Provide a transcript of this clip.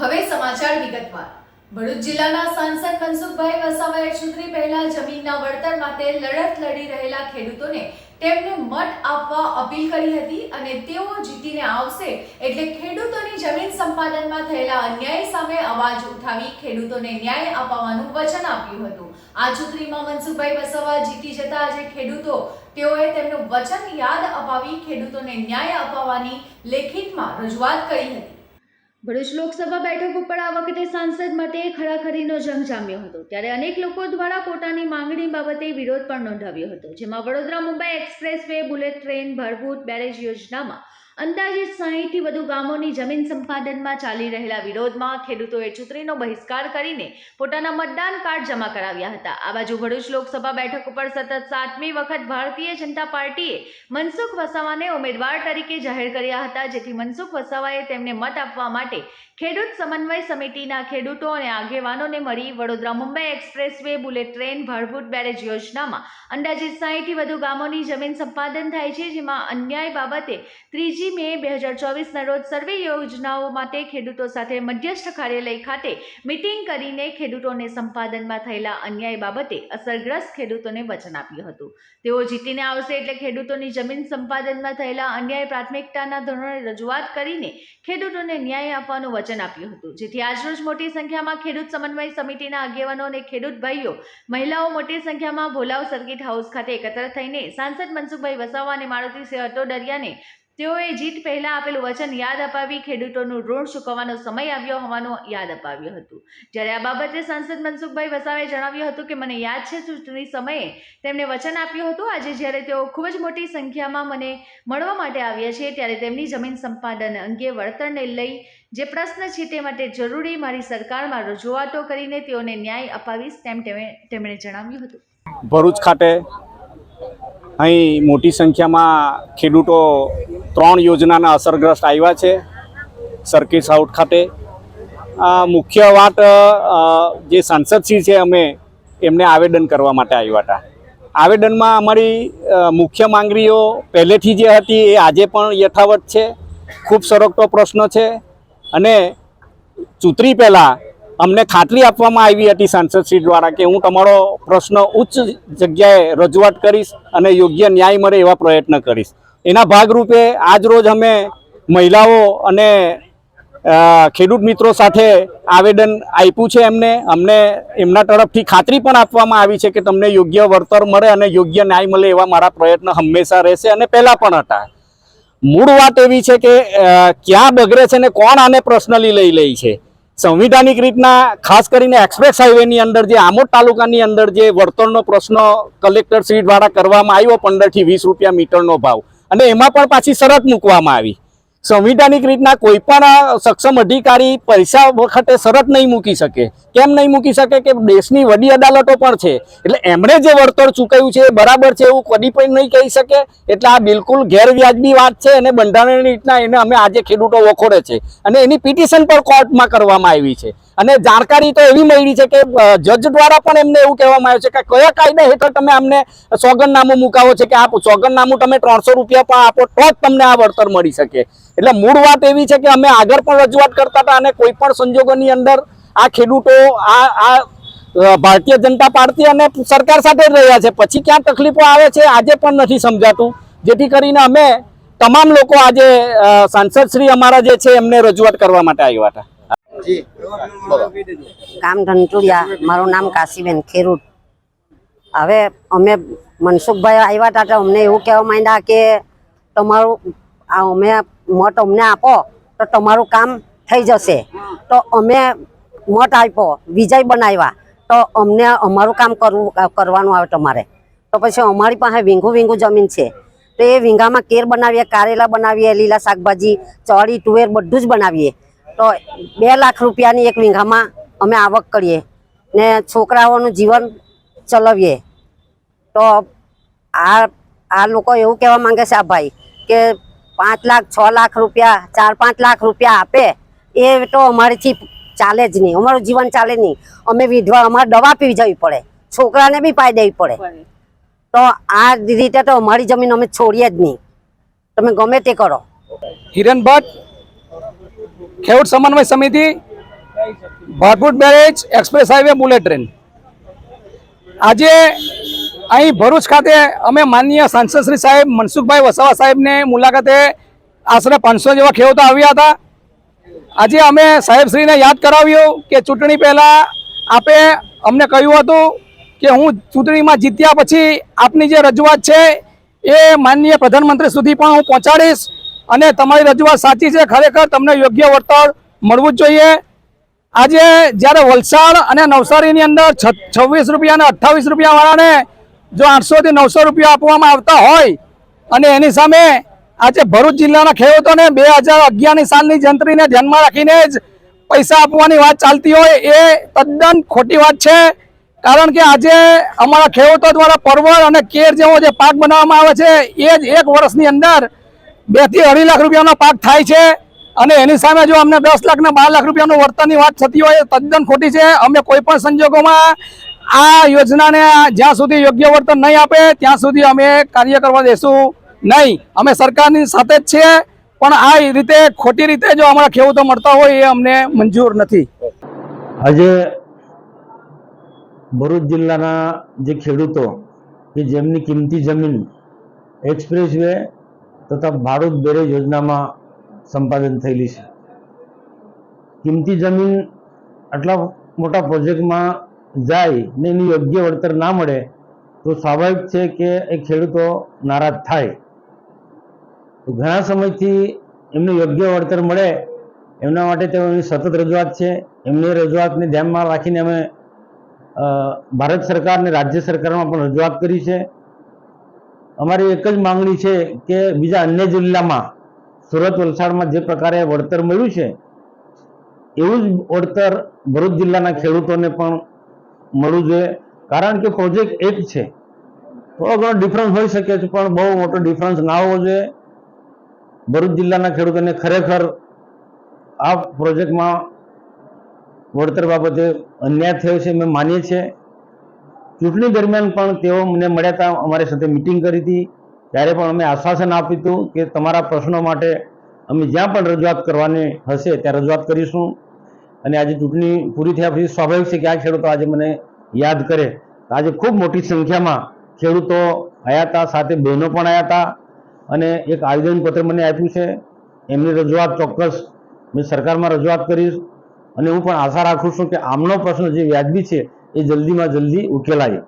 હવે સમાચાર વિગતવાર. ભરૂચ જિલ્લાના સાંસદ મનસુખભાઈ વસાવાએ ચૂંટણી પહેલા જમીનના વળતર માટે લડત લડી રહેલા ખેડૂતોને તેમને મત આપવા અપીલ કરી હતી અને તેઓ જીતીને આવશે એટલે ખેડૂતોની જમીન સંપાદનમાં થયેલા અન્યાય સામે અવાજ ઉઠાવી ખેડૂતોને ન્યાય અપાવવાનું વચન આપ્યું હતું. આ ચૂંટણીમાં મનસુખભાઈ વસાવા જીતી જતા આજે ખેડૂતો, તેઓએ તેમનું વચન યાદ અપાવી ખેડૂતોને ન્યાય અપાવવાની લેખિતમાં રજૂઆત કરી હતી. ભરૂચ લોકસભા બેઠક ઉપર આ વખતે સાંસદ માટે ખરાખરીનો જંગ જામ્યો હતો, ત્યારે અનેક લોકો દ્વારા પોતાની માંગણી બાબતે વિરોધ પણ નોંધાવ્યો હતો, જેમાં Vadodara Mumbai expressway bullet train Bharbhut barrage યોજનામાં અંદાજિત સાહીઠથી વધુ ગામોની જમીન સંપાદનમાં ચાલી રહેલા વિરોધમાં ખેડૂતોએ ચૂંટણીનો બહિષ્કાર કરીને પોતાના મતદાન કાર્ડ જમા કરાવ્યા હતા. આ બાજુ ભરૂચ લોકસભા બેઠક ઉપર સતત સાતમી વખત ભારતીય જનતા પાર્ટીએ મનસુખ વસાવાને ઉમેદવાર તરીકે જાહેર કર્યા હતા, જેથી મનસુખ વસાવાએ તેમને મત આપવા માટે ખેડૂત સમન્વય સમિતિના ખેડૂતો અને આગેવાનોને મળી Vadodara Mumbai expressway bullet train Bhadbhut barrage યોજનામાં અંદાજિત સાહીઠથી વધુ ગામોની જમીન સંપાદન થાય છે, જેમાં અન્યાય બાબતે ત્રીજી મે બે હજાર ચોવીસના રોજ સર્વે યોજનાઓ માટે ખેડૂતો સાથે મધ્યસ્થ કાર્યાલય ખાતે મિટિંગ કરીને ખેડૂતોને સંપાદનમાં થયેલા અન્યાય બાબતે અસરગ્રસ્ત ખેડૂતોને વચન આપ્યું હતું. તેઓ જીતીને આવશે એટલે ખેડૂતોની જમીન સંપાદનમાં થયેલા અન્યાય પ્રાથમિકતાના ધોરણે રજૂઆત કરીને ખેડૂતોને ન્યાય આપવાનું વચન આપ્યું હતું. જેથી આજરોજ મોટી સંખ્યામાં ખેડૂત સમન્વય સમિતિના આગેવાનો અને ખેડૂત ભાઈઓ, મહિલાઓ મોટી સંખ્યામાં ભોલાવ સર્કિટ હાઉસ ખાતે એકત્ર થઈને સાંસદ મનસુખભાઈ વસાવા અને મારુતિસિંહ અટોડરિયાને તેઓએ જીત પહેલા આપેલું વચન યાદ અપાવી ખેડૂતોનું ઋણ ચૂકવવાનો સમય આવ્યો હોવાનું યાદ અપાવ્યું હતું. જ્યારે આ બાબતે સાંસદ મનસુખભાઈ વસાવાએ જણાવ્યું હતું કે, મને યાદ છે ચૂંટણી સમયે તેમણે વચન આપ્યું હતું. આજે જ્યારે તેઓ ખૂબ જ મોટી સંખ્યામાં મને મળવા માટે આવ્યા છે, ત્યારે તેમની જમીન સંપાદન અંગે વળતરને લઈ જે પ્રશ્ન છે તે માટે જરૂરી મારી સરકારમાં રજૂઆતો કરીને તેઓને ન્યાય અપાવીશ, તેમ તેમણે જણાવ્યું હતું. ભરૂચ ખાતે અહીં મોટી સંખ્યામાં ખેડૂતો ત્રણ યોજનાના અસરગ્રસ્ત આવ્યા છે. સર્કિટ હાઉસ ખાતે. મુખ્ય વાત જે સાંસદશ્રી છે, અમે એમને આવેદન કરવા માટે આવ્યા હતા. આવેદનમાં અમારી મુખ્ય માંગણીઓ પહેલેથી જે હતી, એ આજે પણ યથાવત છે. ખૂબ સરકતો પ્રશ્ન છે. અને ચૂંટણી પહેલાં અમને ખાતરી આપવામાં આવી હતી સાંસદશ્રી દ્વારા કે હું તમારો પ્રશ્ન ઉચ્ચ જગ્યાએ રજૂઆત કરીશ અને યોગ્ય ન્યાય મળે એવા પ્રયત્ન કરીશ. એના ભાગરૂપે આજ રોજ અમે મહિલાઓ અને ખેડૂત મિત્રો સાથે આવેદન આપ્યું છે એમને. અમને એમના તરફથી ખાતરી પણ આપવામાં આવી છે કે તમને યોગ્ય વળતર મળે અને યોગ્ય ન્યાય મળે એવા મારા પ્રયત્ન હંમેશા રહેશે અને પહેલાં પણ હતા. મૂળ વાત એવી છે કે ક્યાં બગડે છે ને કોણ આને પર્સનલી લઈ લે છે? સંવિધાનિક રીતના ખાસ કરીને એક્સપ્રેસ હાઈવેની અંદર જે આમોદ તાલુકાની અંદર જે વળતરનો પ્રશ્ન કલેક્ટર દ્વારા કરવામાં આવ્યો પંદરથી વીસ રૂપિયા મીટરનો ભાવ. અને એમાં પણ પાછી શરત મૂકવામાં આવી. સંવિધાનિક રીતના કોઈ પણ સક્ષમ અધિકારી પૈસા વખતે શરત નહીં મૂકી શકે. કેમ નહીં મૂકી શકે? કે દેશની વડી અદાલતો પણ છે. એટલે એમણે જે વળતર ચૂકવ્યું છે એ બરાબર છે એવું કદી પણ નહીં કહી શકે. એટલે આ બિલકુલ ગેરવ્યાજબી વાત છે અને બંધારણની રીતના એને અમે આજે ખેડૂતો વખોડે છે. અને એની પિટિશન પણ કોર્ટમાં કરવામાં આવી છે. અને જાણકારી તો એવી મળી છે કે જજ દ્વારા પણ એમને એવું કહેવામાં આવ્યું છે કે કયા કાયદા હેઠળ તમે અમને સોગંદનામું મુકાવો છે કે આ સોગંદનામું તમે ત્રણસો રૂપિયા પણ આપો તો જ તમને આ વળતર મળી શકે. એટલે મૂળ વાત એવી છે કે અમે આગળ પણ રજૂઆત કરતા હતા અને કોઈ પણ સંજોગોની અંદર આ ખેડૂતો, આ આ ભારતીય જનતા પાર્ટી અને સરકાર સાથે જ રહ્યા છે. પછી ક્યાં તકલીફો આવે છે આજે પણ નથી સમજાતું. જેથી કરીને અમે તમામ લોકો આજે સાંસદ શ્રી અમારા જે છે એમને રજૂઆત કરવા માટે આવ્યા હતા. ગામ ધનટુડિયા મારું નામ કાશીબેન ખેરૂટ હવે અમે મનસુખભાઈ આવ્યા હતા તો અમને એવું કહેવા માંડ્યા કે તમારું અમે મત અમને આપો, તો તમારું કામ થઈ જશે. તો અમે મત આપ્યો, વિજય બનાવ્યા. તો અમને અમારું કામ કરવું, કરવાનું આવે તમારે. તો પછી અમારી પાસે વીંઘું વીંગું જમીન છે. તો એ વીંઘામાં કેર બનાવીએ, કારેલા બનાવીએ, લીલા શાકભાજી ચડી તુવેર બધું જ બનાવીએ. તો બે લાખ રૂપિયાની એક વીંઘામાં અમે આવક કરીએ ને છોકરાઓનું જીવન ચલાવીએ. તો આ આ લોકો એવું કહેવા માંગે છે આ ભાઈ કે પાંચ લાખ છ લાખ રૂપિયા ચાર પાંચ લાખ રૂપિયા આપે એ તો અમારીથી ચાલે જ નહીં. અમારું જીવન ચાલે નહીં. અમે વિધવા અમારે દવા પીવી જવી પડે. છોકરાને બી પાઈ દેવી પડે. તો આ રીતે તો અમારી જમીન અમે છોડીએ જ નહીં. તમે ગમે તે કરો. હિરણ ભટ્ટ ખેડૂત સમન્વય સમિતિ Bhadbhut barrage, express highway, bullet train. આજે અહીં ભરૂચ ખાતે અમે માનનીય સાંસદશ્રી સાહેબ મનસુખભાઈ વસાવા સાહેબને મુલાકાતે આશરે પાંચસો જેવા ખેડૂતો આવ્યા હતા. આજે અમે સાહેબશ્રીને યાદ કરાવ્યું કે ચૂંટણી પહેલાં આપે અમને કહ્યું હતું કે હું ચૂંટણીમાં જીત્યા પછી આપની જે રજૂઆત છે એ માનનીય પ્રધાનમંત્રી સુધી પણ હું પહોંચાડીશ. અને તમારી રજૂઆત સાચી છે, ખરેખર તમને યોગ્ય વળતર મળવું જ જોઈએ. આજે જ્યારે વલસાડ અને નવસારીની અંદર છવ્વીસ રૂપિયા અને અઠ્ઠાવીસ રૂપિયાવાળાને જો આઠસોથી નવસો રૂપિયા આપવામાં આવતા હોય અને એની સામે આજે ભરૂચ જિલ્લાના ખેડૂતોને બે હજાર અગિયારની સાલની જંત્રીને ધ્યાનમાં રાખીને જ પૈસા આપવાની વાત ચાલતી હોય એ તદ્દન ખોટી વાત છે. કારણ કે આજે અમારા ખેડૂતો દ્વારા પરવળ અને કેર જેવો જે પાક બનાવવામાં આવે છે, એ જ એક વર્ષની અંદર બેથી અઢી લાખ રૂપિયાનો પાક થાય છે. અને એની સામે જો અમને દસ લાખ ને બાર લાખ રૂપિયાનું વળતરની વાત થતી હોય, તદ્દન ખોટી છે. અમે કોઈ પણ સંજોગોમાં આ યોજનાને જ્યાં સુધી યોગ્ય વળતર નહીં આપે, ત્યાં સુધી અમે કાર્ય કરવા દેશું નહીં. અમે સરકારની સાથે જ છીએ, પણ આ રીતે ખોટી રીતે જો અમારા ખેડૂતો મળતા હોય, એ અમને મંજૂર નથી. આજે ભરૂચ જિલ્લાના જે ખેડૂતો કે જેમની કિંમતી જમીન એક્સપ્રેસ વે તથા ભારત બેરે યોજનામાં સંપાદન થયેલી છે. કિંમતી જમીન આટલા મોટા પ્રોજેક્ટમાં જાય ને એની યોગ્ય વળતર ના મળે, તો સ્વાભાવિક છે કે એ ખેડૂતો નારાજ થાય. તો ઘણા સમયથી એમને યોગ્ય વળતર મળે, એમના માટે તેઓની સતત રજૂઆત છે. એમની રજૂઆતને ધ્યાનમાં રાખીને અમે ભારત સરકાર અને રાજ્ય સરકારમાં પણ રજૂઆત કરી છે. અમારી એક જ માંગણી છે કે બીજા અન્ય જિલ્લામાં સુરત વલસાડમાં જે પ્રકારે વળતર મળ્યું છે, એવું જ વળતર ભરૂચ જિલ્લાના ખેડૂતોને પણ મળવું જોઈએ. કારણ કે પ્રોજેક્ટ એક છે. થોડો ઘણો ડિફરન્સ હોઈ શકે છે, પણ બહુ મોટો ડિફરન્સ ના હોવો જોઈએ. ભરૂચ જિલ્લાના ખેડૂતોને ખરેખર આ પ્રોજેક્ટમાં વળતર બાબતે અન્યાય થયો છે, અમે માનીએ છીએ. ચૂંટણી દરમિયાન પણ તેઓ મને મળ્યા હતા, અમારી સાથે મિટિંગ કરી હતી. ત્યારે પણ અમે આશ્વાસન આપ્યું હતું કે તમારા પ્રશ્નો માટે અમે જ્યાં પણ રજૂઆત કરવાની હશે ત્યાં રજૂઆત કરીશું. અને આજે ચૂંટણી પૂરી થયા પછી સ્વાભાવિક છે કે આ ખેડૂતો આજે મને યાદ કરે. આજે ખૂબ મોટી સંખ્યામાં ખેડૂતો આવ્યા હતા, સાથે બહેનો પણ આવ્યા હતા. અને એક આવેદનપત્ર મને આપ્યું છે. એમની રજૂઆત ચોક્કસ મેં સરકારમાં રજૂઆત કરીશ. અને હું પણ આશા રાખું છું કે આમનો પ્રશ્ન જે વ્યાજબી છે એ જલ્દીમાં જલ્દી ઉકેલાય.